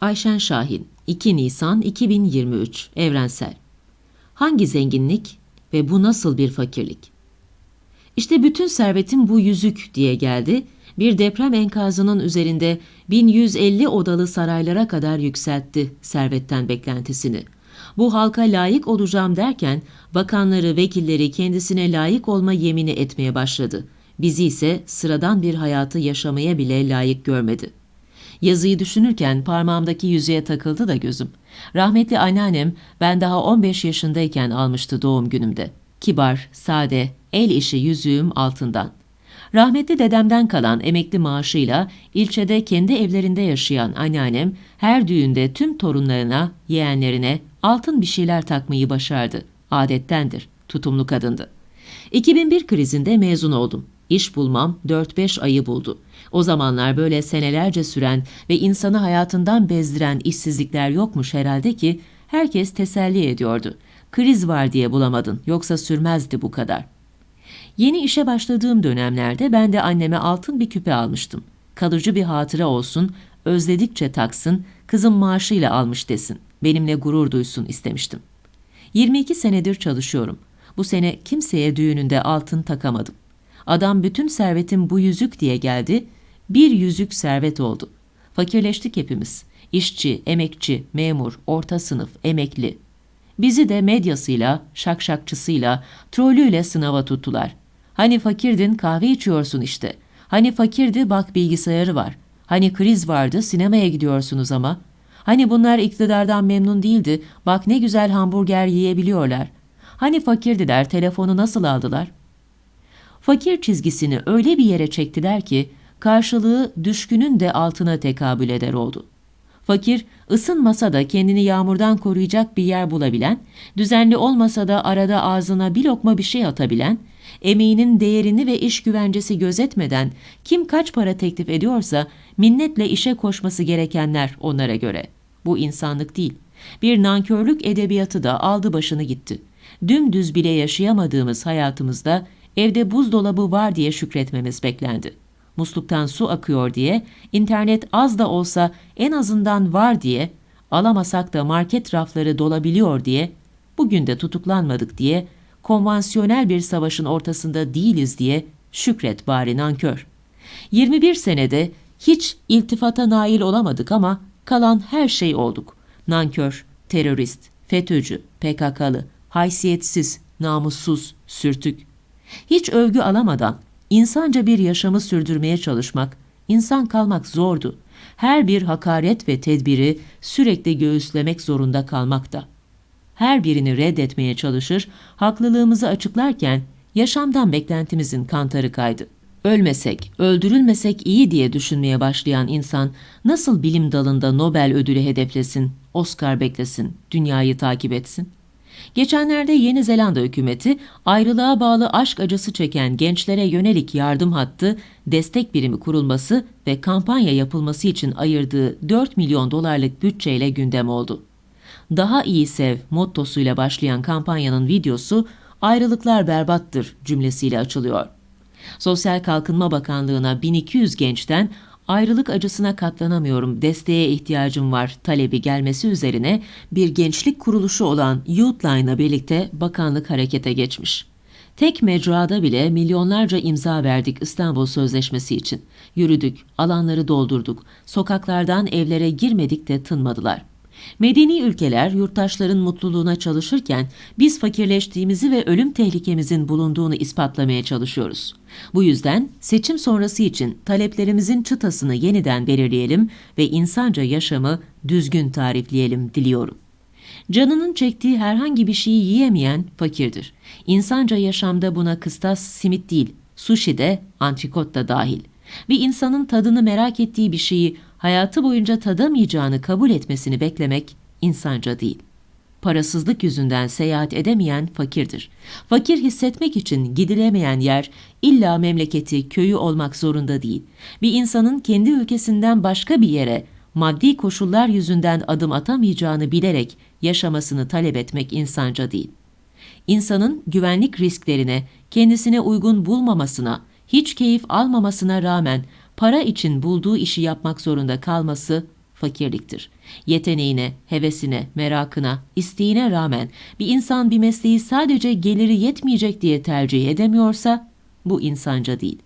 Ayşen Şahin 2 Nisan 2023 Evrensel Hangi zenginlik ve bu nasıl bir fakirlik? İşte bütün servetim bu yüzük diye geldi. Bir deprem enkazının üzerinde 1150 odalı saraylara kadar yükseltti servetten beklentisini. Bu halka layık olacağım derken bakanları, vekilleri kendisine layık olma yemini etmeye başladı. Bizi ise sıradan bir hayatı yaşamaya bile layık görmedi. Yazıyı düşünürken parmağımdaki yüzüğe takıldı da gözüm. Rahmetli anneannem ben daha 15 yaşındayken almıştı doğum günümde. Kibar, sade, el işi yüzüğüm altından. Rahmetli dedemden kalan emekli maaşıyla ilçede kendi evlerinde yaşayan anneannem her düğünde tüm torunlarına, yeğenlerine altın bir şeyler takmayı başardı. Adettendir, tutumlu kadındı. 2001 krizinde mezun oldum. İş bulmam 4-5 ayı buldu. O zamanlar böyle senelerce süren ve insanı hayatından bezdiren işsizlikler yokmuş herhalde ki herkes teselli ediyordu. Kriz var diye bulamadın yoksa sürmezdi bu kadar. Yeni işe başladığım dönemlerde ben de anneme altın bir küpe almıştım. Kalıcı bir hatıra olsun, özledikçe taksın, kızım maaşıyla almış desin. Benimle gurur duysun istemiştim. 22 senedir çalışıyorum. Bu sene kimseye düğününde altın takamadım. Adam bütün servetim bu yüzük diye geldi. Bir yüzük servet oldu. Fakirleştik hepimiz. İşçi, emekçi, memur, orta sınıf, emekli. Bizi de medyasıyla, şakşakçısıyla, trollüyle sınava tuttular. Hani fakirdin kahve içiyorsun işte. Hani fakirdi bak bilgisayarı var. Hani kriz vardı sinemaya gidiyorsunuz ama. Hani bunlar iktidardan memnun değildi. Bak ne güzel hamburger yiyebiliyorlar. Hani fakirdiler telefonu nasıl aldılar? Fakir çizgisini öyle bir yere çektiler ki karşılığı düşkünün de altına tekabül eder oldu. Fakir, ısınmasa da kendini yağmurdan koruyacak bir yer bulabilen, düzenli olmasa da arada ağzına bir lokma bir şey atabilen, emeğinin değerini ve iş güvencesi gözetmeden kim kaç para teklif ediyorsa minnetle işe koşması gerekenler onlara göre. Bu insanlık değil. Bir nankörlük edebiyatı da aldı başını gitti. Dümdüz bile yaşayamadığımız hayatımızda evde buzdolabı var diye şükretmemiz beklendi. Musluktan su akıyor diye, internet az da olsa en azından var diye, alamasak da market rafları dolabiliyor diye, bugün de tutuklanmadık diye, konvansiyonel bir savaşın ortasında değiliz diye şükret bari nankör. 21 senede hiç iltifata nail olamadık ama kalan her şey olduk. Nankör, terörist, FETÖ'cü, PKK'lı, haysiyetsiz, namussuz, sürtük. Hiç övgü alamadan insanca bir yaşamı sürdürmeye çalışmak, insan kalmak zordu. Her bir hakaret ve tedbiri sürekli göğüslemek zorunda kalmak da. Her birini reddetmeye çalışır, haklılığımızı açıklarken yaşamdan beklentimizin kantarı kaydı. Ölmesek, öldürülmesek iyi diye düşünmeye başlayan insan nasıl bilim dalında Nobel ödülü hedeflesin, Oscar beklesin, dünyayı takip etsin? Geçenlerde Yeni Zelanda hükümeti ayrılığa bağlı aşk acısı çeken gençlere yönelik yardım hattı, destek birimi kurulması ve kampanya yapılması için ayırdığı 4 milyon dolarlık bütçeyle gündem oldu. Daha iyi sev mottosuyla başlayan kampanyanın videosu ayrılıklar berbattır cümlesiyle açılıyor. Sosyal Kalkınma Bakanlığı'na 1200 gençten ayrılık acısına katlanamıyorum, desteğe ihtiyacım var talebi gelmesi üzerine bir gençlik kuruluşu olan Youthline'la birlikte bakanlık harekete geçmiş. Tek mecrada bile milyonlarca imza verdik İstanbul Sözleşmesi için. Yürüdük, alanları doldurduk, sokaklardan evlere girmedik de tınmadılar. Medeni ülkeler yurttaşların mutluluğuna çalışırken biz fakirleştiğimizi ve ölüm tehlikemizin bulunduğunu ispatlamaya çalışıyoruz. Bu yüzden seçim sonrası için taleplerimizin çıtasını yeniden belirleyelim ve insanca yaşamı düzgün tarifleyelim diliyorum. Canının çektiği herhangi bir şeyi yiyemeyen fakirdir. İnsanca yaşamda buna kıstas simit değil, sushi de, antrikot da dahil. Bir insanın tadını merak ettiği bir şeyi hayatı boyunca tadamayacağını kabul etmesini beklemek insanca değil. Parasızlık yüzünden seyahat edemeyen fakirdir. Fakir hissetmek için gidilemeyen yer illa memleketi, köyü olmak zorunda değil. Bir insanın kendi ülkesinden başka bir yere maddi koşullar yüzünden adım atamayacağını bilerek yaşamasını talep etmek insanca değil. İnsanın güvenlik risklerine, kendisine uygun bulmamasına, hiç keyif almamasına rağmen para için bulduğu işi yapmak zorunda kalması fakirliktir. Yeteneğine, hevesine, merakına, isteğine rağmen bir insan bir mesleği sadece geliri yetmeyecek diye tercih edemiyorsa bu insanca değil.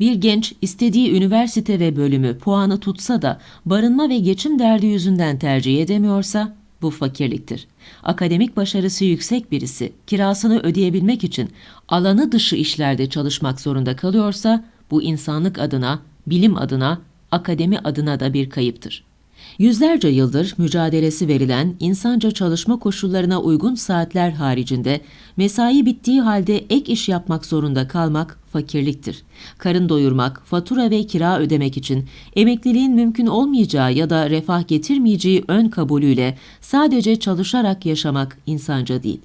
Bir genç istediği üniversite ve bölümü puanı tutsa da barınma ve geçim derdi yüzünden tercih edemiyorsa bu fakirliktir. Akademik başarısı yüksek birisi kirasını ödeyebilmek için alanı dışı işlerde çalışmak zorunda kalıyorsa bu insanlık adına, bilim adına, akademi adına da bir kayıptır. Yüzlerce yıldır mücadelesi verilen insanca çalışma koşullarına uygun saatler haricinde mesai bittiği halde ek iş yapmak zorunda kalmak fakirliktir. Karın doyurmak, fatura ve kira ödemek için emekliliğin mümkün olmayacağı ya da refah getirmeyeceği ön kabulüyle sadece çalışarak yaşamak insanca değil.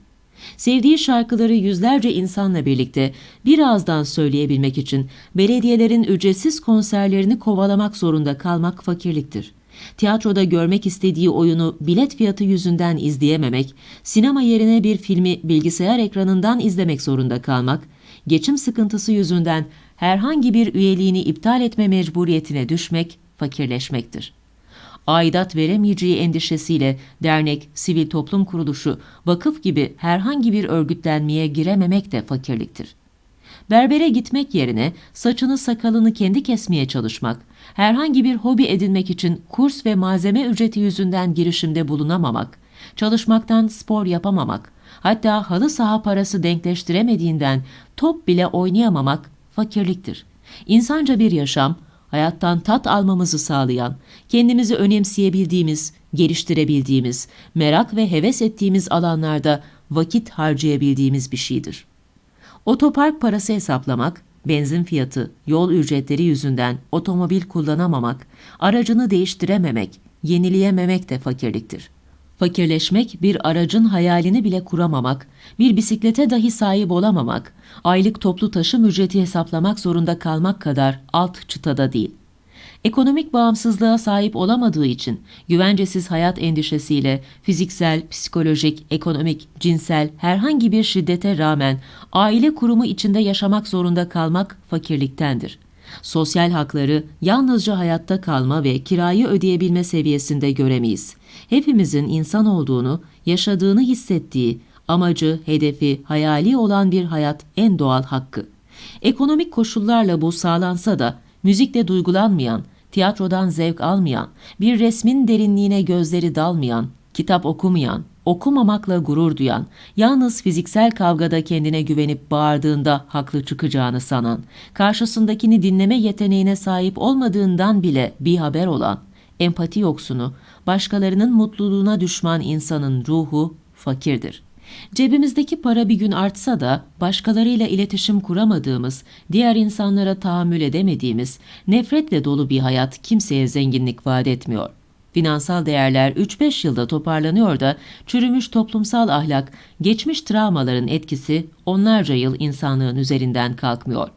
Sevdiği şarkıları yüzlerce insanla birlikte birazdan söyleyebilmek için belediyelerin ücretsiz konserlerini kovalamak zorunda kalmak fakirliktir. Tiyatroda görmek istediği oyunu bilet fiyatı yüzünden izleyememek, sinema yerine bir filmi bilgisayar ekranından izlemek zorunda kalmak, geçim sıkıntısı yüzünden herhangi bir üyeliğini iptal etme mecburiyetine düşmek fakirleşmektir. Aidat veremeyeceği endişesiyle dernek, sivil toplum kuruluşu, vakıf gibi herhangi bir örgütlenmeye girememek de fakirliktir. Berbere gitmek yerine saçını sakalını kendi kesmeye çalışmak, herhangi bir hobi edinmek için kurs ve malzeme ücreti yüzünden girişimde bulunamamak, çalışmaktan spor yapamamak, hatta halı saha parası denkleştiremediğinden top bile oynayamamak fakirliktir. İnsanca bir yaşam, hayattan tat almamızı sağlayan, kendimizi önemseyebildiğimiz, geliştirebildiğimiz, merak ve heves ettiğimiz alanlarda vakit harcayabildiğimiz bir şeydir. Otopark parası hesaplamak, benzin fiyatı, yol ücretleri yüzünden otomobil kullanamamak, aracını değiştirememek, yenileyememek de fakirliktir. Fakirleşmek bir aracın hayalini bile kuramamak, bir bisiklete dahi sahip olamamak, aylık toplu taşım ücreti hesaplamak zorunda kalmak kadar alt çıtada değil. Ekonomik bağımsızlığa sahip olamadığı için güvencesiz hayat endişesiyle fiziksel, psikolojik, ekonomik, cinsel herhangi bir şiddete rağmen aile kurumu içinde yaşamak zorunda kalmak fakirliktendir. Sosyal hakları yalnızca hayatta kalma ve kirayı ödeyebilme seviyesinde göremeyiz. Hepimizin insan olduğunu, yaşadığını hissettiği, amacı, hedefi, hayali olan bir hayat en doğal hakkı. Ekonomik koşullarla bu sağlansa da müzikle duygulanmayan, tiyatrodan zevk almayan, bir resmin derinliğine gözleri dalmayan, kitap okumayan, okumamakla gurur duyan, yalnız fiziksel kavgada kendine güvenip bağırdığında haklı çıkacağını sanan, karşısındakini dinleme yeteneğine sahip olmadığından bile bir haber olan, empati yoksunu, başkalarının mutluluğuna düşman insanın ruhu fakirdir. Cebimizdeki para bir gün artsa da başkalarıyla iletişim kuramadığımız, diğer insanlara tahammül edemediğimiz, nefretle dolu bir hayat kimseye zenginlik vaat etmiyor. Finansal değerler 3-5 yılda toparlanıyor da çürümüş toplumsal ahlak, geçmiş travmaların etkisi onlarca yıl insanlığın üzerinden kalkmıyor.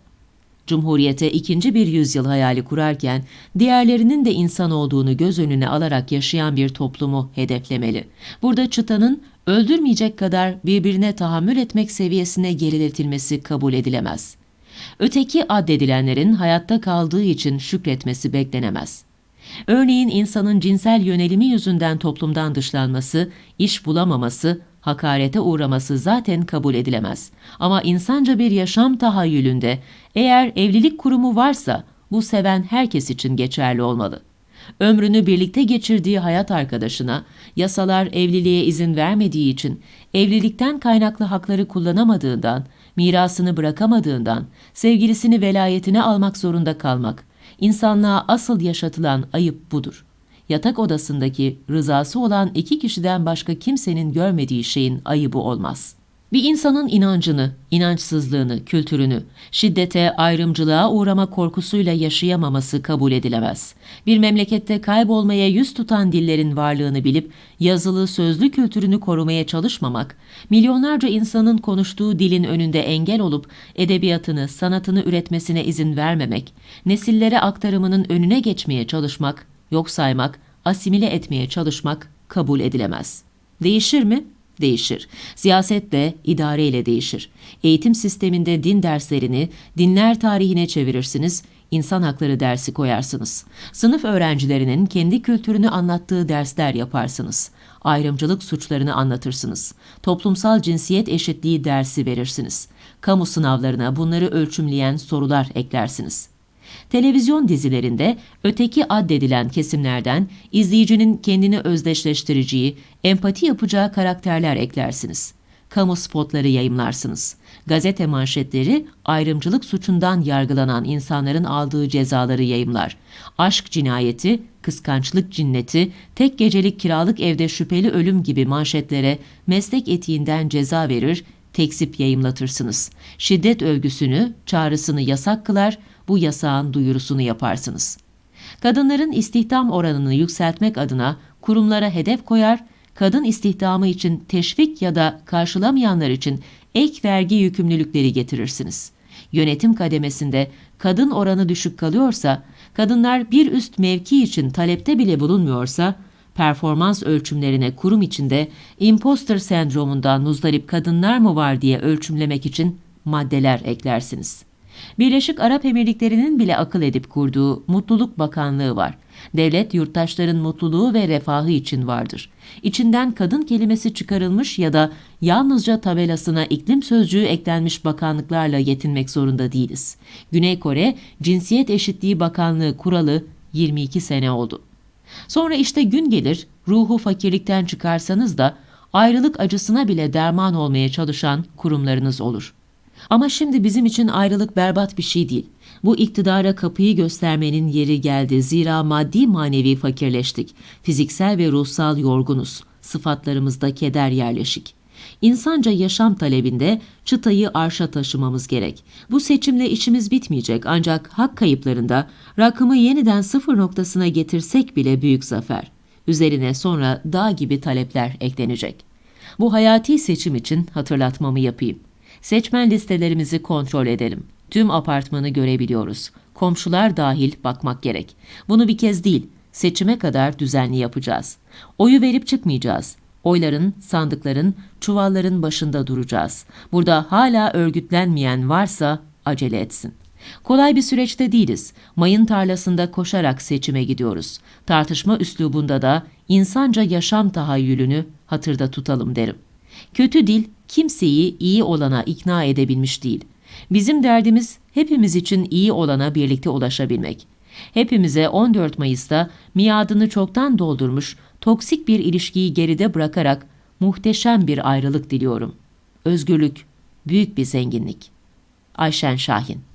Cumhuriyete ikinci bir yüzyıl hayali kurarken diğerlerinin de insan olduğunu göz önüne alarak yaşayan bir toplumu hedeflemeli. Burada çıtanın öldürmeyecek kadar birbirine tahammül etmek seviyesine geriletilmesi kabul edilemez. Öteki addedilenlerin hayatta kaldığı için şükretmesi beklenemez. Örneğin insanın cinsel yönelimi yüzünden toplumdan dışlanması, iş bulamaması, hakarete uğraması zaten kabul edilemez. Ama insanca bir yaşam tahayyülünde eğer evlilik kurumu varsa bu seven herkes için geçerli olmalı. Ömrünü birlikte geçirdiği hayat arkadaşına yasalar evliliğe izin vermediği için evlilikten kaynaklı hakları kullanamadığından, mirasını bırakamadığından, sevgilisini velayetine almak zorunda kalmak, insanlığa asıl yaşatılan ayıp budur. Yatak odasındaki rızası olan iki kişiden başka kimsenin görmediği şeyin ayıbı olmaz.'' Bir insanın inancını, inançsızlığını, kültürünü, şiddete, ayrımcılığa uğrama korkusuyla yaşayamaması kabul edilemez. Bir memlekette kaybolmaya yüz tutan dillerin varlığını bilip yazılı sözlü kültürünü korumaya çalışmamak, milyonlarca insanın konuştuğu dilin önünde engel olup edebiyatını, sanatını üretmesine izin vermemek, nesillere aktarımının önüne geçmeye çalışmak, yok saymak, asimile etmeye çalışmak kabul edilemez. Değişir mi? Değişir. Siyasetle, idareyle değişir. Eğitim sisteminde din derslerini dinler tarihine çevirirsiniz, insan hakları dersi koyarsınız. Sınıf öğrencilerinin kendi kültürünü anlattığı dersler yaparsınız. Ayrımcılık suçlarını anlatırsınız. Toplumsal cinsiyet eşitliği dersi verirsiniz. Kamu sınavlarına bunları ölçümleyen sorular eklersiniz. Televizyon dizilerinde öteki addedilen kesimlerden izleyicinin kendini özdeşleştireceği, empati yapacağı karakterler eklersiniz. Kamu spotları yayımlarsınız. Gazete manşetleri ayrımcılık suçundan yargılanan insanların aldığı cezaları yayımlar. Aşk cinayeti, kıskançlık cinneti, tek gecelik kiralık evde şüpheli ölüm gibi manşetlere meslek etiğinden ceza verir, teksip yayımlatırsınız. Şiddet övgüsünü, çağrısını yasak kılar, bu yasağın duyurusunu yaparsınız. Kadınların istihdam oranını yükseltmek adına kurumlara hedef koyar, kadın istihdamı için teşvik ya da karşılamayanlar için ek vergi yükümlülükleri getirirsiniz. Yönetim kademesinde kadın oranı düşük kalıyorsa, kadınlar bir üst mevki için talepte bile bulunmuyorsa, performans ölçümlerine kurum içinde imposter sendromundan muzdarip kadınlar mı var diye ölçümlemek için maddeler eklersiniz. Birleşik Arap Emirlikleri'nin bile akıl edip kurduğu Mutluluk Bakanlığı var. Devlet yurttaşların mutluluğu ve refahı için vardır. İçinden kadın kelimesi çıkarılmış ya da yalnızca tabelasına iklim sözcüğü eklenmiş bakanlıklarla yetinmek zorunda değiliz. Güney Kore Cinsiyet Eşitliği Bakanlığı kuralı 22 sene oldu. Sonra işte gün gelir ruhu fakirlikten çıkarsanız da ayrılık acısına bile derman olmaya çalışan kurumlarınız olur. Ama şimdi bizim için ayrılık berbat bir şey değil. Bu iktidara kapıyı göstermenin yeri geldi. Zira maddi manevi fakirleştik. Fiziksel ve ruhsal yorgunuz. Sıfatlarımızda keder yerleşik. İnsanca yaşam talebinde çıtayı arşa taşımamız gerek. Bu seçimle işimiz bitmeyecek ancak hak kayıplarında rakımı yeniden sıfır noktasına getirsek bile büyük zafer. Üzerine sonra dağ gibi talepler eklenecek. Bu hayati seçim için hatırlatmamı yapayım. Seçmen listelerimizi kontrol edelim. Tüm apartmanı görebiliyoruz. Komşular dahil bakmak gerek. Bunu bir kez değil, seçime kadar düzenli yapacağız. Oyu verip çıkmayacağız. Oyların, sandıkların, çuvalların başında duracağız. Burada hala örgütlenmeyen varsa acele etsin. Kolay bir süreçte değiliz. Mayın tarlasında koşarak seçime gidiyoruz. Tartışma üslubunda da insanca yaşam tahayyülünü hatırda tutalım derim. Kötü dil kimseyi iyi olana ikna edebilmiş değil. Bizim derdimiz hepimiz için iyi olana birlikte ulaşabilmek. Hepimize 14 Mayıs'ta miadını çoktan doldurmuş toksik bir ilişkiyi geride bırakarak muhteşem bir ayrılık diliyorum. Özgürlük büyük bir zenginlik. Ayşen Şahin